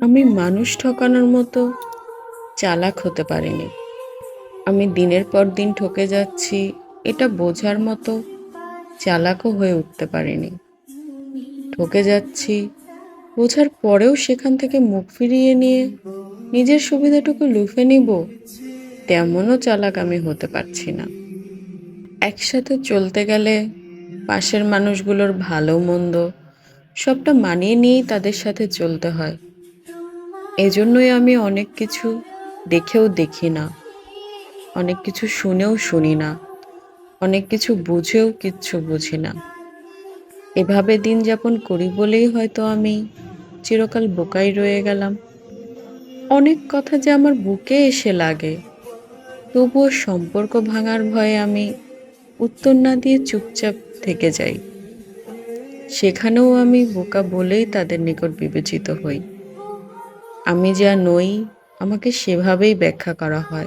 আমি মানুষ ঠকানোর মতো চালাক হতে পারিনি। আমি দিনের পর দিন ঠকে যাচ্ছি, এটা বোঝার মতো চালাকও হয়ে উঠতে পারিনি। ঠকে যাচ্ছি, বোঝার পরেও সেখান থেকে মুখ ফিরিয়ে নিয়ে নিজের সুবিধাটুকু লুফে নিব, তেমনও চালাক আমি হতে পারছি না। একসাথে চলতে গেলে পাশের মানুষগুলোর ভালো মন্দ সবটা মানিয়ে নিয়েই তাদের সাথে চলতে হয়। এজন্যই আমি অনেক কিছু দেখেও দেখি না। অনেক কিছু শুনেও শুনি না। অনেক কিছু বুঝেও কিচ্ছু বুঝি না। এভাবে দিন যাপন করি বলেই হয়তো আমি চিরকাল বোকাই রয়ে গেলাম। অনেক কথা যে আমার বুকে এসে লাগে। তবুও সম্পর্ক ভাঙার ভয়ে আমি উত্তর না দিয়ে চুপচাপ থেকে যাই। সেখানেও আমি বোকা বলেই তাদের নিকট বিবেচিত হই। আমি যা নই, আমাকে সেভাবেই ব্যাখ্যা করা হয়।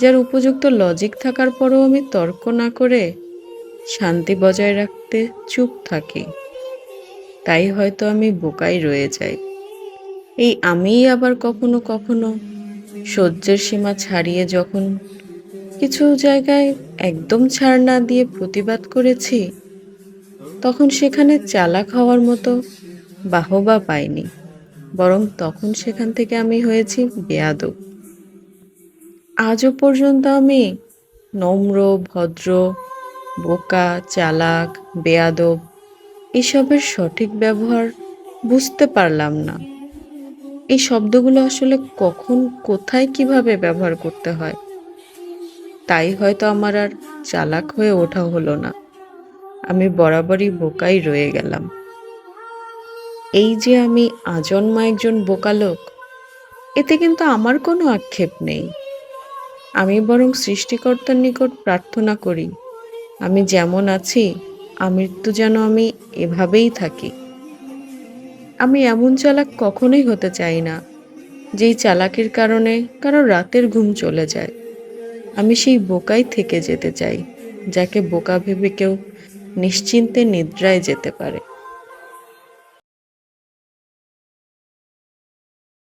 যার উপযুক্ত লজিক থাকার পরও আমি তর্ক না করে শান্তি বজায় রাখতে চুপ থাকি। তাই হয়তো আমি বোকাই রয়ে যাই। এই আমিই আবার কখনো কখনো সহ্যের সীমা ছাড়িয়ে যখন কিছু জায়গায় একদম ছাড় না দিয়ে প্রতিবাদ করেছি তখন সেখানে চালাক হওয়ার মতো বাহবা পাইনি, বরং তখন সেখান থেকে আমি হয়েছি বেয়াদব। আজও পর্যন্ত আমি নম্র, ভদ্র, বোকা, চালাক, বেয়াদব, এসবের সঠিক ব্যবহার বুঝতে পারলাম না। এই শব্দগুলো আসলে কখন, কোথায়, কীভাবে ব্যবহার করতে হয়, তাই হয়তো আমার আর চালাক হয়ে ওঠা হলো না। আমি বরাবরই বোকাই রয়ে গেলাম। এই যে আমি আজন্মা একজন বোকা লোক, এতে কিন্তু আমার কোনো আক্ষেপ নেই। আমি বরং সৃষ্টিকর্তার নিকট প্রার্থনা করি, আমি যেমন আছি, আমৃত্যু যেন আমি এভাবেই থাকি। আমি এমন চালাক কখনোই হতে চাই না, যেই চালাকির কারণে কারও রাতের ঘুম চলে যায়। আমি সেই বোকাই থেকে যেতে চাই, যাকে বোকা ভেবে কেউ নিশ্চিন্তে নিদ্রায় যেতে পারে।